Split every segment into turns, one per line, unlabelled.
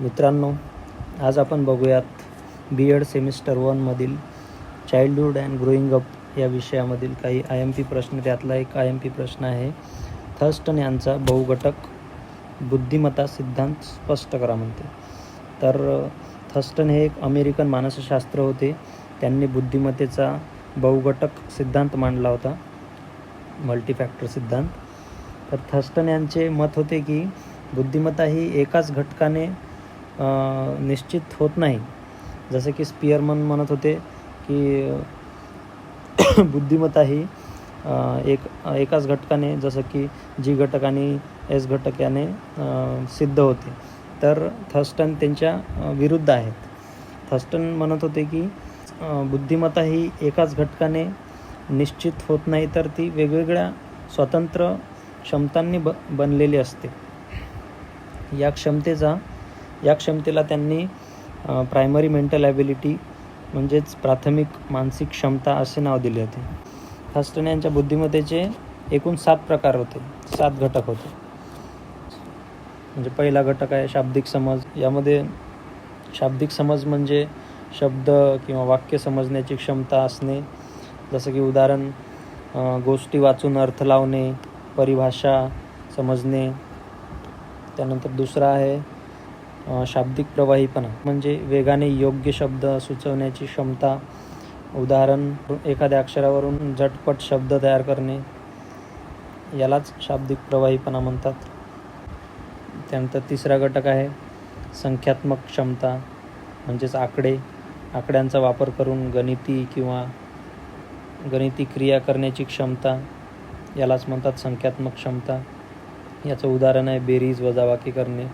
मित्रांनो आज आपण बघूयात बी एड सेमिस्टर वनमधील चाइल्डहूड अँड ग्रोईंग अप या विषयामधील काही आय एम पी प्रश्न. त्यातला एक आय एम पी प्रश्न आहे. थर्स्टन यांचा बहुघटक बुद्धिमत्ता सिद्धांत स्पष्ट करा म्हणते. तर थर्स्टन हे एक अमेरिकन मानसशास्त्र होते. त्यांनी बुद्धिमत्तेचा बहुघटक सिद्धांत मांडला होता. मल्टीफॅक्टर सिद्धांत. तर थर्स्टन यांचे मत होते की बुद्धिमत्ता ही एकाच घटकाने निश्चित होत नाही. जसं की स्पियरमन म्हणत होते की बुद्धिमत्ता ही एक एकाच घटकाने जसं की जी घटक आणि एस घटक याने सिद्ध होते. तर थर्स्टन त्यांच्या विरुद्ध आहेत. थर्स्टन म्हणत होते की बुद्धिमत्ता ही एकाच घटकाने निश्चित होत नाही तर ती वेगवेगळ्या स्वतंत्र क्षमतांनी ब बनलेली असते. या क्षमतेचा या क्षमतेला त्यांनी प्रायमरी मेंटल ॲबिलिटी म्हणजेच प्राथमिक मानसिक क्षमता असे नाव दिले होते. हस्टन यांच्या बुद्धिमत्तेचे एकूण सात प्रकार होते. सात घटक होते. म्हणजे पहिला घटक आहे शाब्दिक समज. यामध्ये शाब्दिक समज म्हणजे शब्द किंवा वाक्य समजण्याची क्षमता असणे. जसं की उदाहरण गोष्टी वाचून अर्थ लावणे परिभाषा समजणे. त्यानंतर दुसरा आहे शाब्दिक प्रवाहीपणा म्हणजे वेगाने योग्य शब्द सुचवण्याची क्षमता उदाहरण एखाद्या अक्षरावरून झटपट शब्द तयार करणे यालाच शाब्दिक प्रवाहीपणा म्हणतात. त्यानंतर तिसरा घटक आहे संख्यात्मक क्षमता म्हणजेच आकडे. आकड्यांचा वापर करून गणिती किंवा गणिती क्रिया करण्याची क्षमता यालाच म्हणतात संख्यात्मक क्षमता. याचं उदाहरण आहे बेरीज वजाबाकी करणे.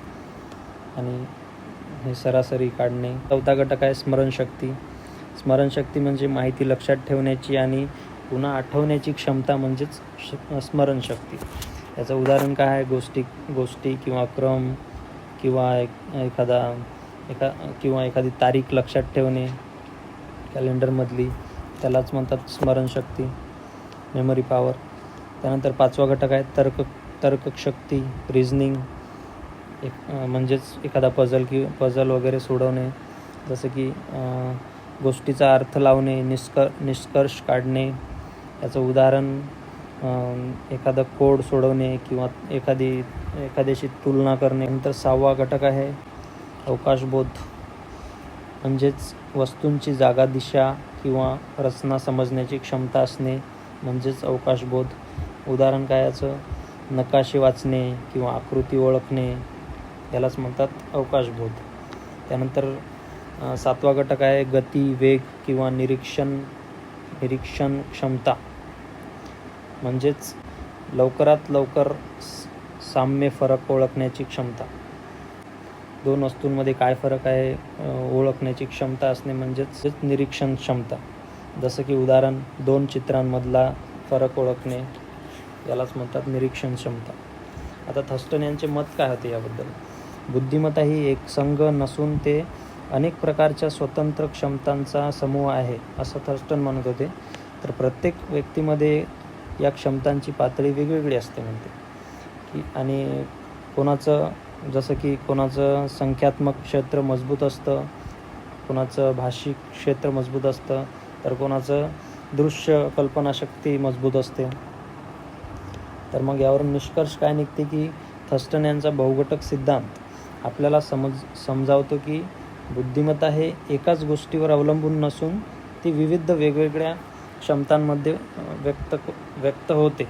आणि हे सरासरी काढणे. चौथा घटक आहे स्मरणशक्ती. स्मरणशक्ती म्हणजे माहिती लक्षात ठेवण्याची आणि पुन्हा आठवण्याची क्षमता म्हणजेच श स्मरणशक्ती. याचं उदाहरण काय आहे? गोष्टी गोष्टी किंवा क्रम किंवा एक एखादा एका किंवा एखादी तारीख लक्षात ठेवणे. कॅलेंडरमधली त्यालाच म्हणतात स्मरणशक्ती. Memory power. त्यानंतर पाचवा घटक आहे तर्क तर्कशक्ती रिझनिंग एक म्हणजेच एखादा पझल कि पझल वगैरे सोडवणे जसं की गोष्टीचा अर्थ लावणे निष्कर निष्कर्ष काढणे याचं उदाहरण एखादं एखादा कोड सोडवणे किंवा एखादी एखाद्याशी तुलना करणे. नंतर सहावा घटक आहे अवकाशबोध म्हणजेच वस्तूंची जागा दिशा किंवा रचना समजण्याची क्षमता असणे म्हणजेच अवकाशबोध उदाहरण काय याचं? नकाशे वाचणे किंवा आकृती ओळखणे यालाच म्हणतात अवकाशबोध त्यानंतर सातवा घटक आहे गती वेग किंवा निरीक्षण निरीक्षण क्षमता. म्हणजेच लवकरात लवकर स- साम्य फरक ओळखण्याची क्षमता. दोन वस्तूंमध्ये काय फरक आहे ओळखण्याची क्षमता असणे म्हणजेच निरीक्षण क्षमता. जसं की उदाहरण दोन चित्रांमधला फरक ओळखणे यालाच म्हणतात निरीक्षण क्षमता. आता थस्टन यांचे मत काय होते याबद्दल? बुद्धिमत्ता ही एक संघ नसून ते अनेक प्रकारच्या स्वतंत्र क्षमतांचा समूह आहे असं थर्स्टन म्हणत होते. तर प्रत्येक व्यक्तीमध्ये या क्षमतांची पातळी वेगवेगळी असते म्हणते. की आणि कोणाचं जसं की कोणाचं संख्यात्मक क्षेत्र मजबूत असतं कोणाचं भाषिक क्षेत्र मजबूत असतं तर कोणाचं दृश्य कल्पनाशक्ती मजबूत असते. तर मग यावरून निष्कर्ष काय निघते की थस्टन यांचा बहुघटक सिद्धांत आपल्याला समज समजावतो की बुद्धिमत्ता हे एकाच गोष्टीवर अवलंबून नसून ती विविध वेगवेगळ्या क्षमतांमध्ये व्यक्त व्यक्त होते.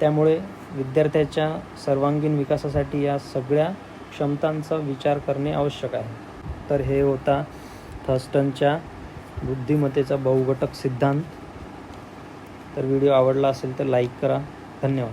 त्यामुळे विद्यार्थ्याच्या सर्वांगीण विकासासाठी या सगळ्या क्षमतांचा विचार करणे आवश्यक आहे. तर हे होता थर्स्टनच्या बुद्धिमत्तेचा बहुघटक सिद्धांत. तर व्हिडिओ आवडला असेल तर लाईक करा. धन्यवाद.